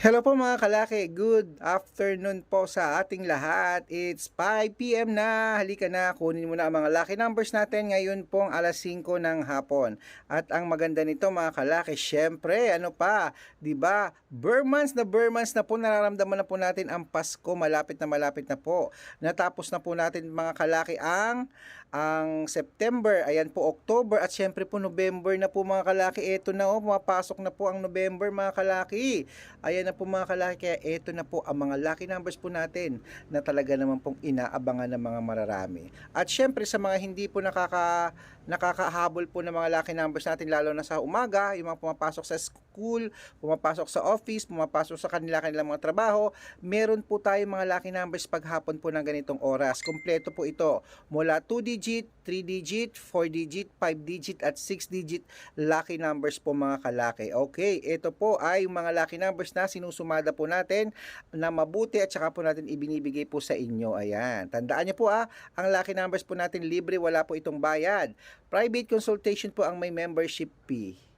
Hello po mga kalaki, good afternoon po sa ating lahat. It's 5pm na, halika na, kunin mo na ang mga lucky numbers natin ngayon pong alas 5 ng hapon. At ang maganda nito mga kalaki, syempre, ano pa, ba? Burmans na Burmans na po, nararamdaman na po natin ang Pasko, malapit na malapit na po. Natapos na po natin mga kalaki ang ang September, ayan po October at syempre po November na po mga kalaki. Ito na oh, pumapasok na po ang November mga kalaki. Ayan na po mga kalaki, kaya ito na po ang mga lucky numbers po natin na talaga naman pong inaabangan ng mga mararami. At syempre sa mga hindi po nakaka nakakahabol po ng mga lucky numbers natin lalo na sa umaga, yung mga pumapasok sa school, pumapasok sa office, pumapasok sa kanila kanilang mga trabaho, meron po tayo mga lucky numbers paghapon po ng ganitong oras. Kompleto po ito mula 2 digit, 3 digit, 4 digit, 5 digit at 6 digit lucky numbers po mga kalaki. Okay, ito po ay mga lucky numbers na sinusumada po natin na mabuti at saka po natin ibinibigay po sa inyo. Ayan. Tandaan niyo po ah, ang lucky numbers po natin libre, wala po itong bayad. Private consultation po ang may membership fee.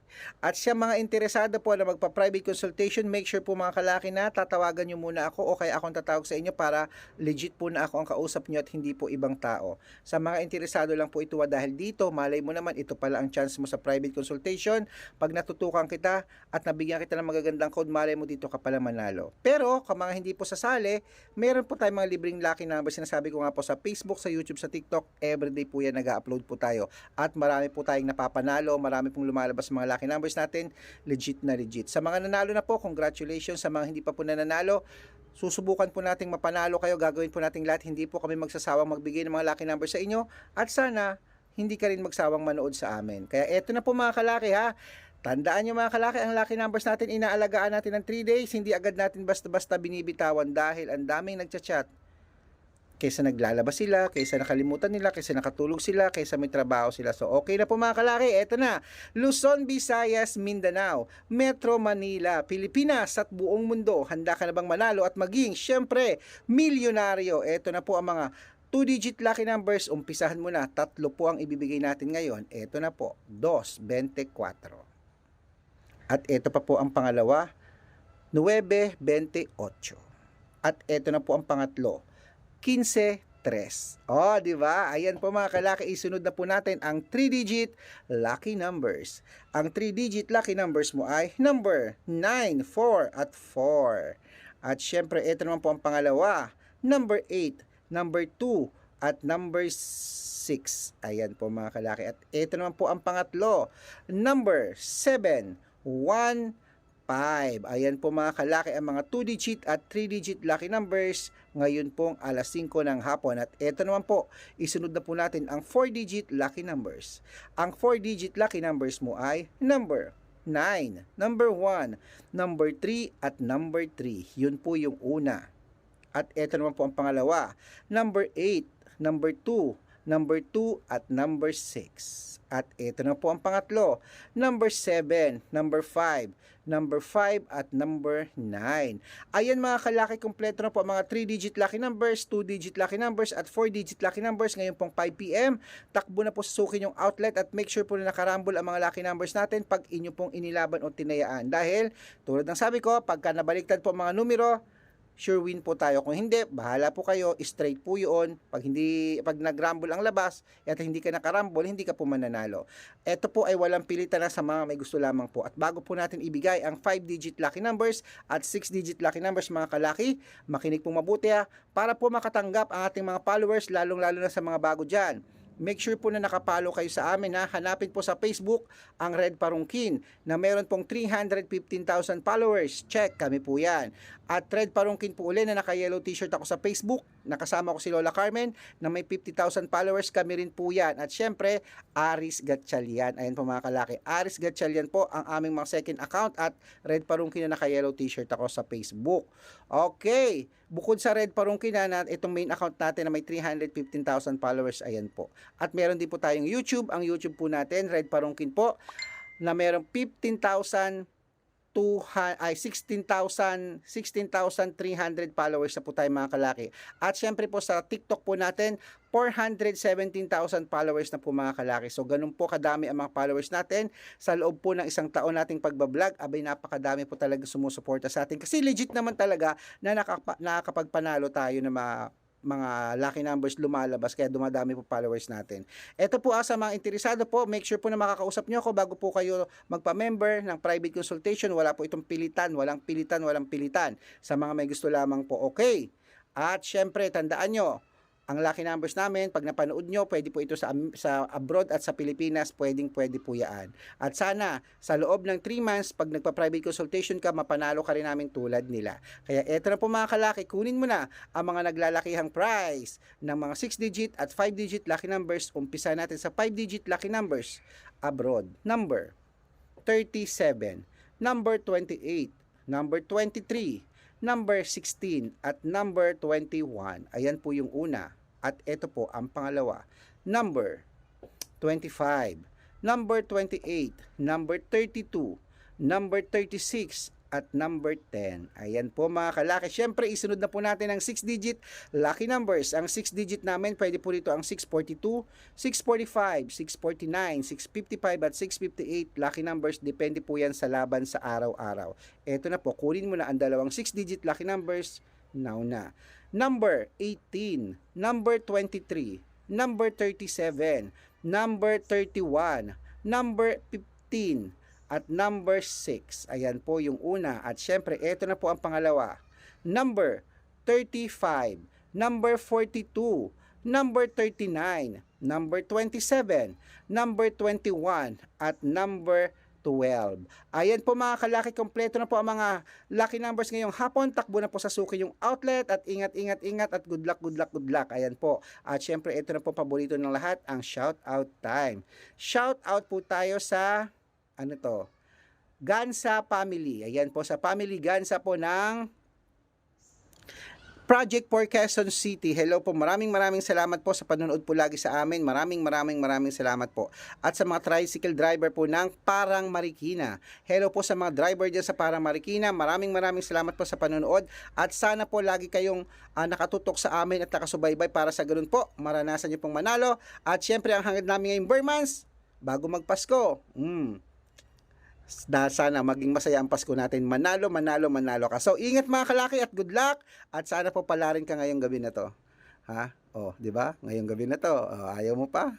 At sa mga interesado po na magpa-private consultation, make sure po mga kalaki na tatawagan nyo muna ako o kaya akong tatawag sa inyo para legit po na ako ang kausap nyo at hindi po ibang tao. Sa mga interesado lang po ito ah, dahil dito, malay mo naman ito pala ang chance mo sa private consultation. Pag natutukan kita at nabigyan kita ng magagandang code, malay mo dito ka pala manalo. Pero kung mga hindi po sasali, meron po tayong mga libreng lucky numbers. Sinasabi ko nga po sa Facebook, sa YouTube, sa TikTok, everyday po yan nag-upload po tayo. At marami po tayong napapanalo, marami pong lumalabas mga lucky numbers natin, legit na legit. Sa mga nanalo na po, congratulations. Sa mga hindi pa po nananalo, susubukan po nating mapanalo kayo. Gagawin po nating lahat. Hindi po kami magsasawang magbigay ng mga lucky numbers sa inyo. At sana, hindi ka rin magsawang manood sa amin. Kaya eto na po mga kalaki ha. Tandaan nyo mga kalaki, ang lucky numbers natin, inaalagaan natin ng 3 days. Hindi agad natin basta-basta binibitawan dahil ang daming nagchat-chat kaysa naglalabas sila, kaysa nakalimutan nila, kaysa nakatulog sila, kaysa may trabaho sila. So, okay na po mga kalaki. Eto na. Luzon, Visayas, Mindanao, Metro Manila, Pilipinas at buong mundo. Handa ka na bang manalo at maging, syempre, milyonaryo? Eto na po ang mga 2-digit lucky numbers. Umpisahan mo na. Tatlo po ang ibibigay natin ngayon. Eto na po. 2, 24. At eto pa po ang pangalawa. 9, 28. At eto na po ang pangatlo. 15-3. Oh, di ba? Ayan po mga kalaki, isunod na po natin ang 3-digit lucky numbers. Ang 3-digit lucky numbers mo ay number 9, 4 at 4. At syempre, ito naman po ang pangalawa, number 8, number 2 at number 6. Ayan po mga kalaki. At ito naman po ang pangatlo, number 7, 1, 5. Ayan po mga kalaki ang mga 2-digit at 3-digit lucky numbers ngayon pong alas 5 ng hapon. At ito naman po, isunod na po natin ang 4-digit lucky numbers. Ang 4-digit lucky numbers mo ay number 9, number 1, number 3 at number 3. Yun po yung una. At ito naman po ang pangalawa, number 8, number 2, number 2 at number 6. At ito na po ang pangatlo, number 7, number 5, number 5 at number 9. Ayan mga kalaki, kompleto na po ang mga 3-digit lucky numbers, 2-digit lucky numbers at 4-digit lucky numbers ngayon pong 5pm. Takbo na po susukin yung outlet at make sure po na nakarambol ang mga lucky numbers natin pag inyo pong inilaban o tinayaan. Dahil tulad ng sabi ko, pagka nabaliktad po ang mga numero, sure win po tayo. Kung hindi, bahala po kayo, straight po yun. Pag hindi, pag nagrumble ang labas, at hindi ka nakarumble, hindi ka po mananalo. Ito po ay walang pilitan na sa mga may gusto lamang po. At bago po natin ibigay ang 5-digit lucky numbers at 6-digit lucky numbers mga kalaki, makinig po mabuti ha, para po makatanggap ang ating mga followers, lalong-lalo na sa mga bago dyan. Make sure po na nakapalo kayo sa amin ha. Hanapin po sa Facebook ang Red Parungkin na meron pong 315,000 followers. Check, kami po yan. At Red Parungkin po uli na naka-yellow t-shirt ako sa Facebook. Nakasama ko si Lola Carmen na may 50,000 followers. Kami rin po yan. At syempre, Aris Gatchalian. Ayan po mga kalaki. Aris Gatchalian po ang aming mga second account at Red Parungkin na naka-yellow t-shirt ako sa Facebook. Okay. Bukod sa Red Parungkin na itong main account natin na may 315,000 followers, ayan po. At meron din po tayong YouTube. Ang YouTube po natin, Red Parungkin po, na merong 15,000 2 ay 16,000 16,300 followers na po tayo mga kalaki. At syempre po sa TikTok po natin 417,000 followers na po mga kalaki. So ganun po kadami ang mga followers natin sa loob po ng isang taon nating pagbablog. Abay napakadami po talaga sumusuporta sa atin kasi legit naman talaga na nakakapagpanalo tayo ng mga mga lucky numbers lumalabas kaya dumadami po followers natin. Ito po ah, sa mga interesado po, make sure po na makakausap nyo ako bago po kayo magpa-member ng private consultation. Wala po itong pilitan, walang pilitan, walang pilitan. Sa mga may gusto lamang po, okay. At syempre, tandaan nyo, ang lucky numbers namin, pag napanood nyo, pwede po ito sa, sa abroad at sa Pilipinas, pwedeng pwede po yan. At sana, sa loob ng 3 months, pag nagpa-private consultation ka, mapanalo ka rin namin tulad nila. Kaya eto na po mga kalaki, kunin mo na ang mga naglalakihang price ng mga 6-digit at 5-digit lucky numbers. Umpisa natin sa 5-digit lucky numbers abroad. Number 37, number 28, number 23, number 16 at number 21. Ayan po yung una. At ito po ang pangalawa. Number 25, number 28, number 32, number 36 at number 10. Ayan po mga kalaki. Siyempre, isunod na po natin ang 6-digit lucky numbers. Ang 6-digit namin, pwede po rito ang 642, 645, 649, 655 at 658 lucky numbers. Depende po yan sa laban sa araw-araw. Ito na po, kunin mo na ang dalawang 6-digit lucky numbers. Now na. Number 18, number 23, number 37, number 31, number 15, at number 6. Ayan po yung una. At syempre, ito na po ang pangalawa. Number 35, number 42, number 39, number 27, number 21, at number 12. Ayan po mga kalaki, kompleto na po ang mga lucky numbers ngayong hapon. Takbo na po sa suki yung outlet at ingat, ingat, ingat at good luck, good luck, good luck. Ayan po. At syempre, ito na po paborito ng lahat, ang shout out time. Shout out po tayo sa ano to? Gansa Family. Ayan po sa Family Gansa po ng Project for Quezon City. Hello po. Maraming maraming salamat po sa panonood po lagi sa amin. Maraming maraming maraming salamat po. At sa mga tricycle driver po ng Parang Marikina. Hello po sa mga driver dyan sa Parang Marikina. Maraming maraming salamat po sa panonood. At sana po lagi kayong ah, nakatutok sa amin at nakasubaybay para sa ganun po. Maranasan niyo pong manalo. At syempre ang hangad namin ngayong Burmans, bago magpasko. Mm na sana maging masaya ang Pasko natin. Manalo, manalo, manalo ka. So, ingat mga kalaki at good luck. At sana po pala rin ka ngayong gabi na to. Ha? Oh, di ba? Ngayong gabi na to. Oh, ayaw mo pa?